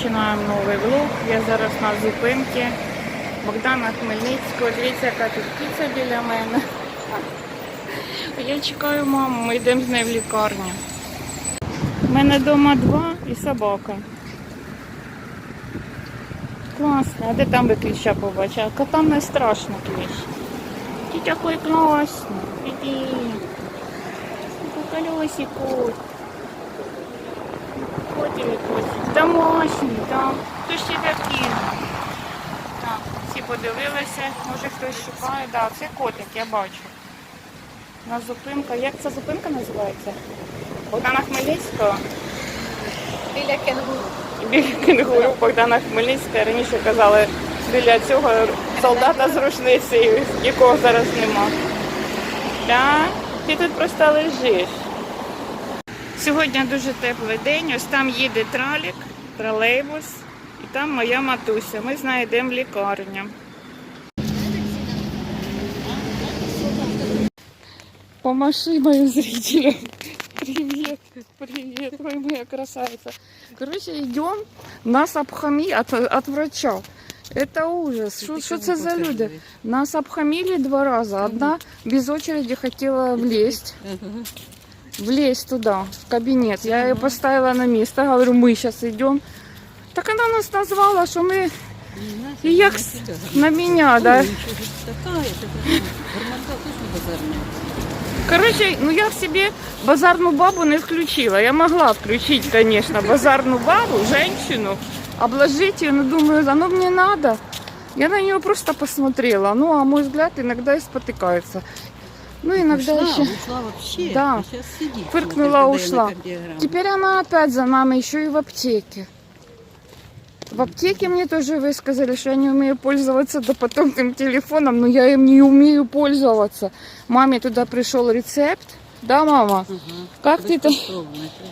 починаємо новий влог. Я зараз на зупинці Богдана Хмельницького. Дивіться, яка тут піца біля мене. Я чекаю маму, ми йдемо з нею в лікарню. У мене вдома два і собака. Класно, а де там би кліща побачила? Котам не страшно кліщ. Ти такий класний. Іди. По колесику. Котик, котик. Домашній, так. Хто ж тебе кинув? Так, всі подивилися, може хтось шукає. Так, це котик, я бачу. На зупинка. Як ця зупинка називається? Богдана Хмельницького. Біля кенгуру. Біля кенгуру Богдана Хмельницького. Раніше казали біля цього солдата з рушницею, якого зараз нема. Так, ти тут просто лежиш. Сьогодні дуже теплий день. Ось там їде тралік, тролейбус, і там моя матуся. Ми знайдемо лікарню. Помаши моим зрителям. Привет, привет, ой, моя красавица. Короче, идем, нас обхами от, от врача. Это ужас. Что, что это за люди? Нас обхамили два раза. Одна без очереди хотела влезть. Влезть туда, в кабинет. Я ее поставила на место. Говорю, мы сейчас идем. Так она нас назвала, что мы и як на меня, да. Короче, ну я в себе базарную бабу не включила. Я могла включить, конечно, базарную бабу, женщину, обложить ее, но думаю, оно мне надо. Я на нее просто посмотрела. Ну, а мой взгляд иногда и спотыкается. Ну, иногда ушла, еще... ушла вообще. Да. И сейчас сидит. Фыркнула, смотрит ушла. электрокардиограмму. Теперь она опять за нами, еще и в аптеке. В аптеке мне тоже высказали, что я не умею пользоваться допотопным телефоном, но я им не умею пользоваться. Маме туда пришел рецепт. Да, мама? Ага. Как ти там? Безкоштовно.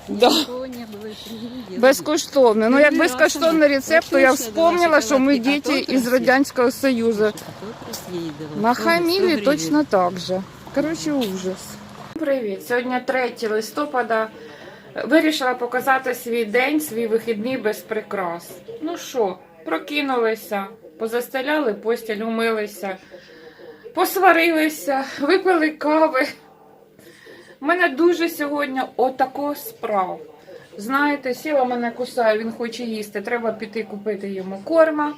Да. Нічого не було, ще не видела. Безкоштовно. Ну, як Перший раз безкоштовний вона рецепт, то я точно вспомнила, давай що ми шоколадки. діти А то із красиво. Радянського Союзу. А то красивее давай. Нахамили Сто точно гривен. так же. Коротше, ужас. Привіт! Сьогодні 3 листопада. Вирішила показати свій день, свій вихідний без прикрас. Ну що, прокинулися, позастеляли постіль, умилися, посварилися, випили кави. У мене дуже сьогодні отако справ. Знаєте, сіла мене кусає, він хоче їсти. Треба піти купити йому корма.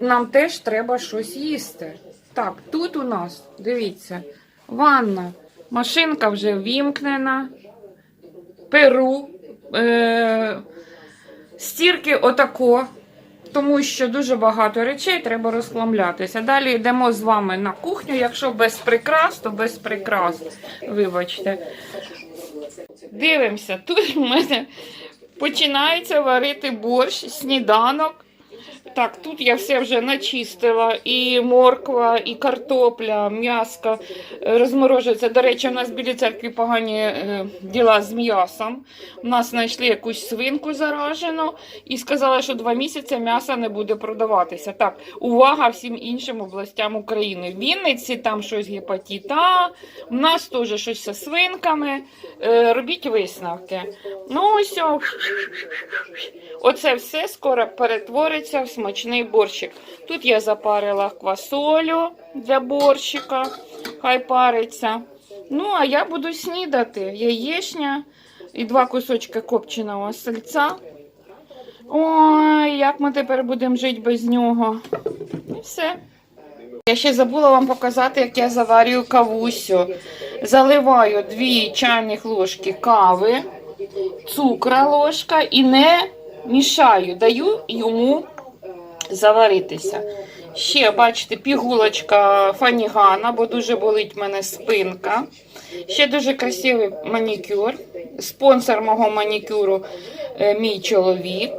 Нам теж треба щось їсти. Так, тут у нас, дивіться, ванна. Машинка вже вімкнена. Перу. Е- стірки отако. Тому що дуже багато речей треба розхламлятися. Далі йдемо з вами на кухню. Якщо без прикрас, то без прикрас. Вибачте. Дивимося, тут в мене починається варити борщ, сніданок. Так, тут я все вже начистила. І морква, і картопля, м'яско е, розморожується. До речі, у нас в білій церкві погані е, діла з м'ясом. У нас знайшли якусь свинку заражену і сказали, що два місяці м'ясо не буде продаватися. Так, увага всім іншим областям України. В Вінниці там щось гепатит А, у нас теж щось зі свинками. Е, робіть висновки. Ну, ось. Оце все скоро перетвориться в смачний борщик. Тут я запарила квасолю для борщика, хай париться. Ну, а я буду снідати яєчня і два кусочки копченого сальця. Ой, як ми тепер будемо жити без нього. І все. Я ще забула вам показати, як я заварюю кавусю. Заливаю 2 чайних ложки кави, цукра ложка і не мішаю, даю йому заваритися. Ще, бачите, пігулочка фанігана, бо дуже болить мене спинка. Ще дуже красивий манікюр. Спонсор мого манікюру е, мій чоловік.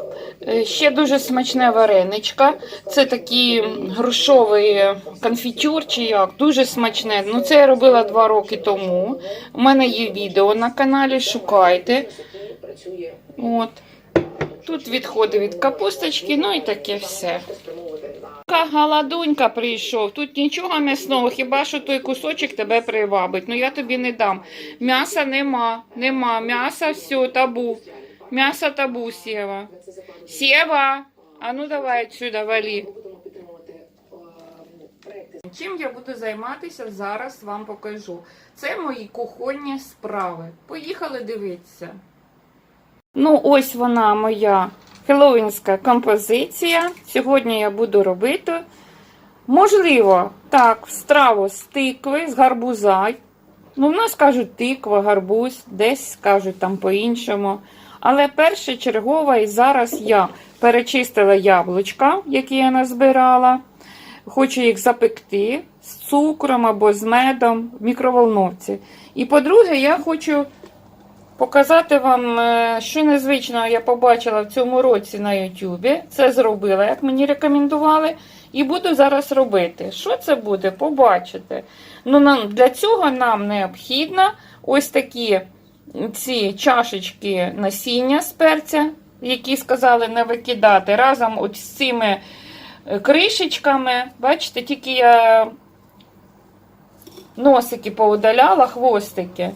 Е, Ще дуже смачне вареничка. Це такий м, грушовий конфітюр чи як. Дуже смачне. Ну, це я робила два роки тому. У мене є відео на каналі, шукайте. От. Тут відходи від капусточки, ну і таке все. Ка- Галадунька прийшов. Тут нічого м'ясного, хіба що той кусочок тебе привабить. Ну я тобі не дам. М'яса нема, нема. М'яса все, табу. Мясо табу, Сєва. Сєва! А ну давай отсюда, валі. Чим я буду займатися, зараз вам покажу. Це мої кухонні справи. Поїхали дивитися. Ну, ось вона моя хеллоуінська композиція. Сьогодні я буду робити, можливо, так, страву з тикви, з гарбуза. Ну, в нас кажуть тиква, гарбуз, десь скажуть там по-іншому. Але перше чергове, і зараз я перечистила яблучка, які я назбирала. Хочу їх запекти з цукром або з медом в мікроволновці. І по-друге, я хочу показати вам, е, що незвичного я побачила в цьому році на Ютубі. Це зробила, як мені рекомендували. І буду зараз робити. Що це буде? Побачите. Ну, нам, для цього нам необхідно ось такі ці чашечки насіння з перця, які сказали не викидати, разом от з цими е, кришечками. Бачите, тільки я носики поудаляла, хвостики.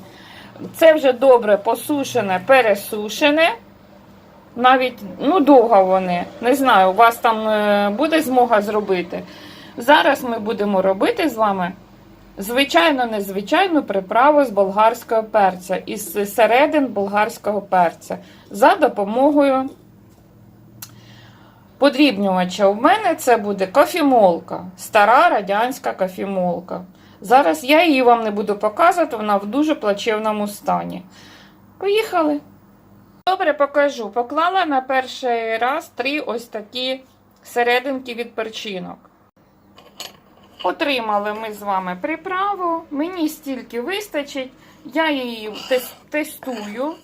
Це вже добре посушене, пересушене. Навіть ну, довго вони. Не знаю, у вас там е, буде змога зробити. Зараз ми будемо робити з вами звичайно незвичайну приправу з болгарського перця, із середин болгарського перця за допомогою подрібнювача. У мене це буде кофімолка, стара радянська кофімолка. Зараз я її вам не буду показувати, вона в дуже плачевному стані. Поїхали. Добре, покажу. Поклала на перший раз три ось такі серединки від перчинок. Отримали ми з вами приправу. Мені стільки вистачить. Я її тестую.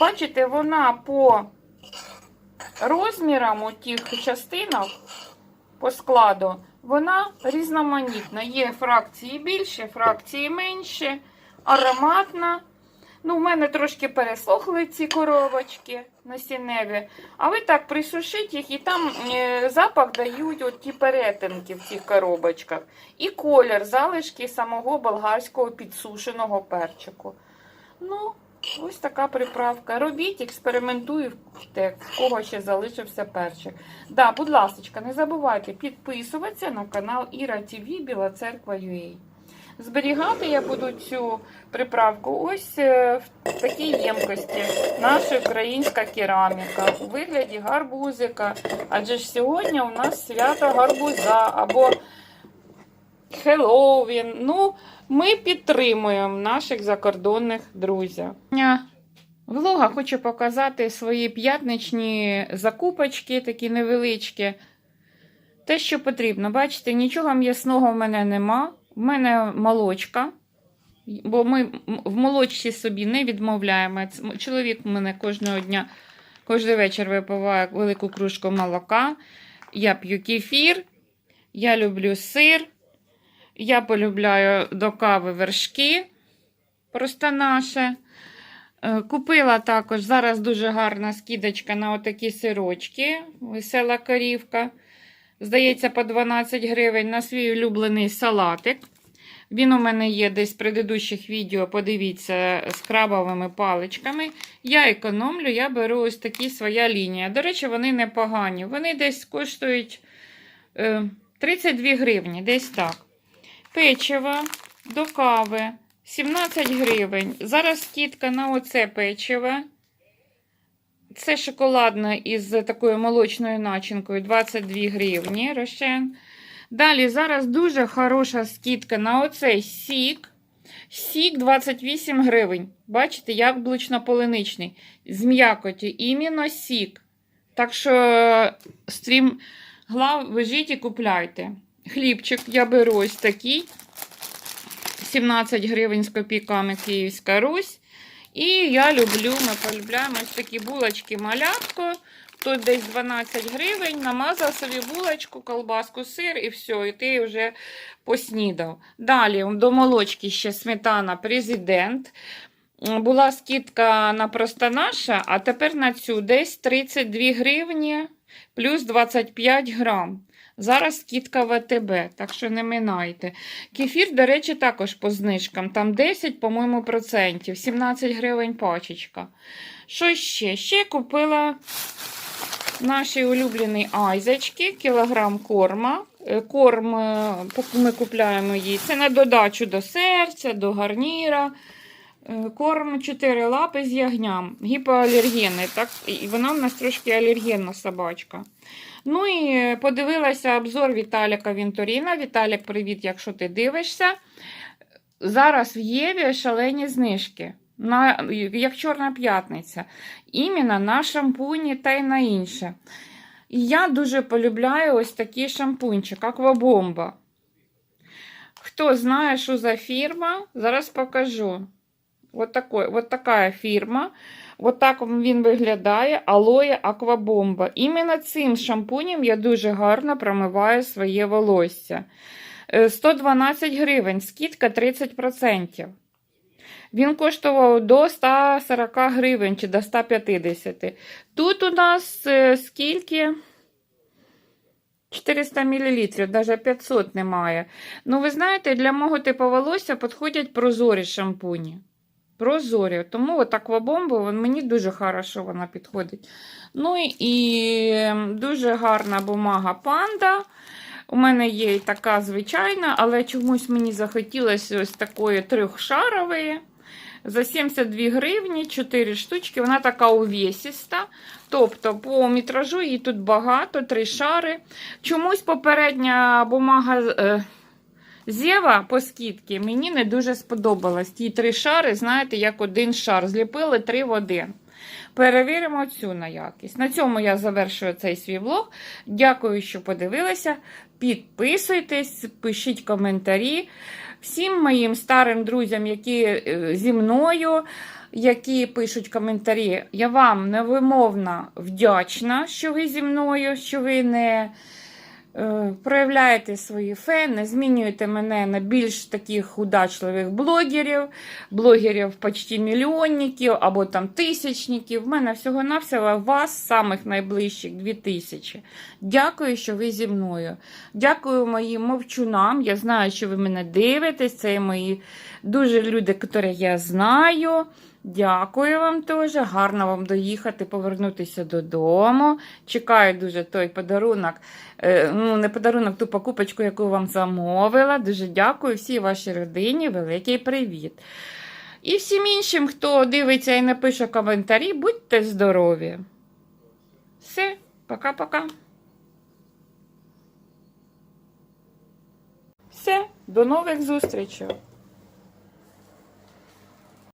Бачите, вона по розмірам у тих частинок по складу, вона різноманітна. Є фракції більше, фракції менше, ароматна. Ну, в мене трошки пересохли ці коробочки насінневі. А ви так присушіть їх, і там е, запах дають от ті перетинки в цих коробочках. І колір, залишки самого болгарського підсушеного перчику. Ну, ось така приправка. Робіть, експериментуйте, в кого ще залишився перчик. Да, будь ласка, не забувайте підписуватися на канал Іра ТВ Біла Церква UA. Зберігати я буду цю приправку ось е, в такій ємкості. Наша українська кераміка у вигляді гарбузика. Адже ж сьогодні у нас свято гарбуза або Хеллоуін. Ну, ми підтримуємо наших закордонних друзів. Влога хочу показати свої п'ятничні закупочки, такі невеличкі. Те, що потрібно. Бачите, нічого м'ясного в мене нема. В мене молочка, бо ми в молочці собі не відмовляємо. Чоловік у мене кожного дня, кожен вечір випиває велику кружку молока. Я п'ю кефір, я люблю сир, я полюбляю до кави вершки, просто наше. Е, Купила також зараз дуже гарна скидочка на отакі сирочки, весела корівка. Здається, по 12 гривень на свій улюблений салатик. Він у мене є десь в предыдущих відео, подивіться, з крабовими паличками. Я економлю, я беру ось такі своя лінія. До речі, вони непогані. Вони десь коштують е, 32 гривні, десь так. Печиво до кави 17 гривень. Зараз скидка на оце печиво. Це шоколадне із такою молочною начинкою 22 гривні. Рошен. Далі зараз дуже хороша скидка на оцей сік. Сік 28 гривень. Бачите, яблучно-полиничний. З м'якоті. Іменно сік. Так що стрім глав вижіть і купляйте. Хлібчик я беру ось такий. 17 гривень з копійками Київська Русь. І я люблю, ми полюбляємо ось такі булочки малятко. Тут десь 12 гривень, намазав собі булочку, колбаску, сир і все, і ти вже поснідав. Далі до молочки ще сметана президент. Була скидка на просто наша, а тепер на цю десь 32 гривні плюс 25 грам. Зараз скидка в АТБ, так що не минайте. Кефір, до речі, також по знижкам. Там 10, по-моєму, процентів, 17 гривень пачечка. Що ще? Ще купила наші улюблені айзочки, кілограм корма. Е, Корм е, ми купляємо її. Це на додачу до серця, до гарніра. Е, Корм 4 лапи з ягням. Гіпоалергенний. Так? І вона в нас трошки алергенна собачка. Ну і е, подивилася обзор Віталіка Вінторіна. Віталік, привіт, якщо ти дивишся. Зараз в Єві шалені знижки. На, як Чорна п'ятниця. Іменно на шампуні та й на інше. І я дуже полюбляю ось такий шампунчик, аквабомба. Хто знає, що за фірма, зараз покажу. От, такой, от така фірма. От так він виглядає алоє аквабомба. Іменно цим шампунем я дуже гарно промиваю своє волосся. Е, 112 гривень, скидка 30%. Він коштував до 140 гривень чи до 150. Тут у нас е, скільки? 400 мл, навіть 500 немає. Ну, ви знаєте, для мого типу волосся підходять прозорі шампуні. Прозорі. Тому от аквабомба мені дуже хорошо вона підходить. Ну і- ем, дуже гарна бумага панда. У мене є і така звичайна, але чомусь мені захотілося ось такої трьохшарової. За 72 гривні 4 штучки. Вона така увесіста. Тобто, по метражу її тут багато, три шари. Чомусь попередня бумага е, Зєва по скидці мені не дуже сподобалась. Ті три шари, знаєте, як один шар. Зліпили три в один. Перевіримо цю на якість. На цьому я завершую цей свій влог. Дякую, що подивилися. Підписуйтесь, пишіть коментарі. Всім моїм старим друзям, які е, зі мною, які пишуть коментарі, я вам невимовно вдячна, що ви зі мною, що ви не проявляєте свої фени, змінюєте мене на більш таких удачливих блогерів, блогерів почти мільйонників або там тисячників. В мене всього-навсього вас, самих найближчих 2000. Дякую, що ви зі мною. Дякую моїм мовчунам. Я знаю, що ви мене дивитесь. Це мої дуже люди, яких я знаю. Дякую вам теж. Гарно вам доїхати, повернутися додому. Чекаю дуже той подарунок. Е, ну, не подарунок, ту покупочку, яку вам замовила. Дуже дякую всій вашій родині. Великий привіт. І всім іншим, хто дивиться і напише коментарі, будьте здорові. Все, пока-пока. Все, до нових зустрічей.